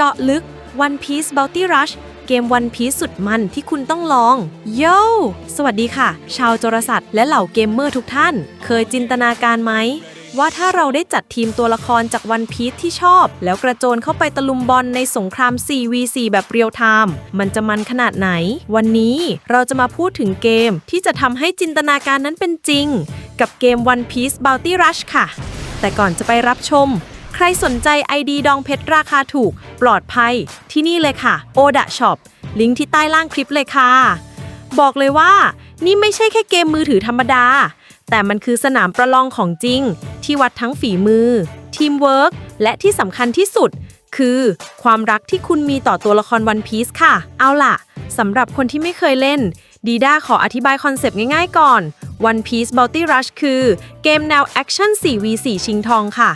เจาะลึก One Piece Bounty Rush เกม One Piece สุดมันที่คุณต้องลอง โย สวัสดีค่ะ ชาวโจรสัตว์และเหล่าเกมเมอร์ทุกท่าน เคยจินตนาการไหม ว่าถ้าเราได้จัดทีมตัวละครจาก One Piece ที่ชอบ แล้วกระโจนเข้าไปตะลุมบอลในสงคราม 4v4 แบบเรียลไทม์มันจะมันขนาดไหน วันนี้เราจะมาพูดถึงเกมที่จะทำให้จินตนาการนั้นเป็นจริง กับเกม One Piece Bounty Rush ค่ะ แต่ก่อนจะไปรับชม ใครสนใจ ID ดองเพชรราคาถูก ปลอดภัยที่นี่เลยค่ะ Oda Shop ลิงก์ที่ใต้ล่างคลิปเลยค่ะ บอกเลยว่า นี่ไม่ใช่แค่เกมมือถือธรรมดา แต่มันคือสนามประลองของจริง ที่วัดทั้งฝีมือ ทีมเวิร์กและที่สำคัญที่สุด คือความรักที่คุณมีต่อตัวละครวันพี e ค่ะ เอาล่ะสำหรับคนที่ไม่เคยเล่นดีด้าขออธิบายคอนเซปต์ง่ายๆก่อน One Piece Bounty Rush คือเกมแนวแอคชั่น 4v4 ชิงทองค่ะ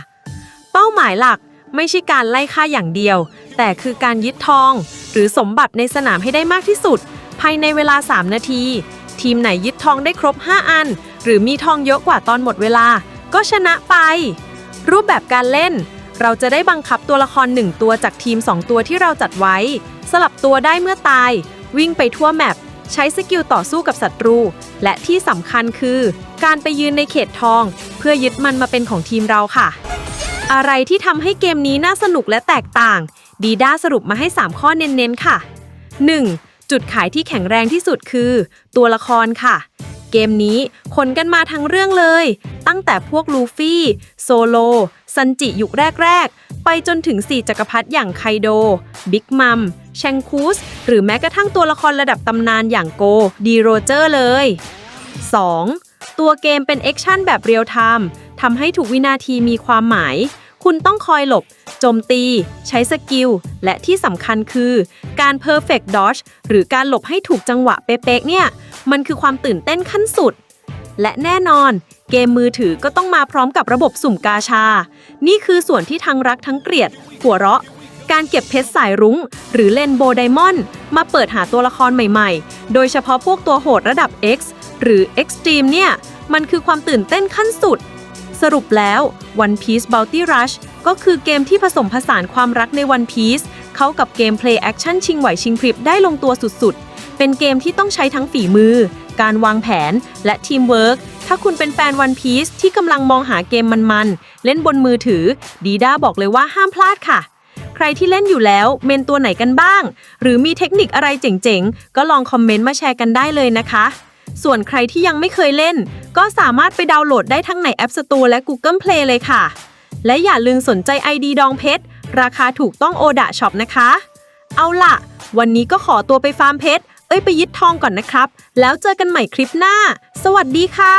เป้าหมายหลัก ไม่ใช่การไล่ฆ่าอย่างเดียว แต่คือการยึดทอง หรือสมบัติในสนามให้ได้มากที่สุด ภายในเวลา 3 นาที ทีมไหนยึดทองได้ครบ 5 อัน หรือมีทองเยอะกว่าตอนหมดเวลา ก็ชนะไป รูปแบบการเล่น เราจะได้บังคับตัวละคร 1 ตัวจากทีม 2 ตัวที่เราจัดไว้ สลับตัวได้เมื่อตาย วิ่งไปทั่วแมปใช้สกิลต่อสู้กับศัตรู และที่สำคัญคือ การไปยืนในเขตทอง เพื่อยึดมันมาเป็นของทีมเราค่ะ อะไรที่ทำให้เกมนี้น่าสนุกและแตกต่าง ดีด้าสรุปมาให้ 3 ข้อเน้นๆ ค่ะ 1. จุดขายที่แข็งแรงที่สุดคือ ตัวละครค่ะ เกมนี้ขนกันมาทั้งเรื่องเลย ตั้งแต่พวกลูฟี่ โซโล ซันจิยุคแรก ๆ ไปจนถึง 4 จักรพรรดิอย่างไคโด บิ๊กมัม แชงคูส หรือแม้กระทั่งตัวละครระดับตำนานอย่างโก ดีโรเจอร์เลย 2. ตัวเกมเป็นแอคชั่นแบบเรียลไทม์ ทำให้ทุกวินาทีมีความหมาย คุณต้องคอยหลบ โจมตี ใช้สกิล และที่สำคัญคือ การ perfect dodge หรือการหลบให้ถูกจังหวะเป๊ะๆเนี่ย มันคือความตื่นเต้นขั้นสุด และแน่นอน เกมมือถือก็ต้องมาพร้อมกับระบบสุ่มกาชา นี่คือส่วนที่ทั้งรักทั้งเกลียด หัวเราะการเก็บเพชรสายรุ้ง หรือเล่นโบไดมอนด์มาเปิดหาตัวละครใหม่ๆ โดยเฉพาะพวกตัวโหดระดับ X หรือ Extreme เนี่ย มันคือความตื่นเต้นขั้นสุด สรุปแล้ว One Piece Bounty Rush ก็คือเกมที่ผสมผสานความรักใน One Piece เข้ากับเกมเพลย์แอคชั่นชิงไหวชิงพริบได้ลงตัวสุดๆ เป็นเกมที่ต้องใช้ทั้งฝีมือ การวางแผน และทีมเวิร์กถ้าคุณเป็นแฟน One Piece ที่กำลังมองหาเกมมันๆ เล่นบนมือถือ ดีด้าบอกเลยว่าห้ามพลาดค่ะ ใครที่เล่นอยู่แล้วเมนตัวไหนกันบ้าง หรือมีเทคนิคอะไรเจ๋งๆ ก็ลองคอมเมนต์มาแชร์กันได้เลยนะคะส่วนใครที่ยังไม่เคยเล่น ก็สามารถไปดาวน์โหลดได้ทั้งใน App Store และ Google Play เลยค่ะ และอย่าลืมสนใจ ID ดองเพชร ราคาถูกต้องโอดะช็อปนะคะ เอาล่ะ วันนี้ก็ขอตัวไปฟาร์มเพชร เอ้ยไปยึดทองก่อนนะครับ แล้วเจอกันใหม่คลิปหน้า สวัสดีค่ะ